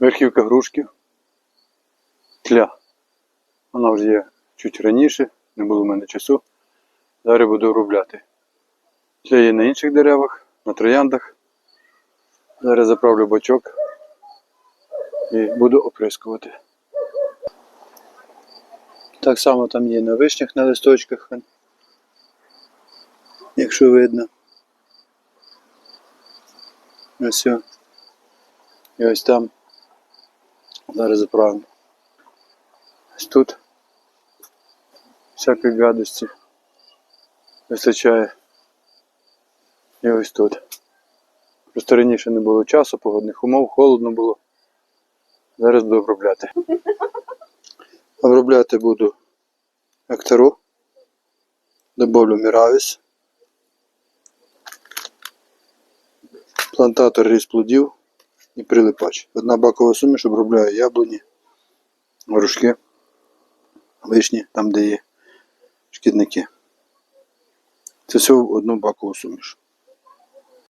Верхівка грушки. Тля. Вона вже є чуть раніше, не було в мене часу. Зараз буду обробляти. Тля є на інших деревах, на трояндах. Зараз заправлю бачок і буду оприскувати. Так само там є на вишнях на листочках. Якщо видно. Ось. все. І ось там. Зараз заправимо. Ось тут. Всякої гадості. Вистачає. І ось тут. Просто раніше не було часу, погодних умов, холодно було. Зараз буду обробляти. Обробляти буду актору. Добавлю Міравіс. Плантатор різ плодів і прилипач. Одна бакова суміш обробляє яблуні, горошки, вишні, там де є шкідники. Це все в одну бакову суміш.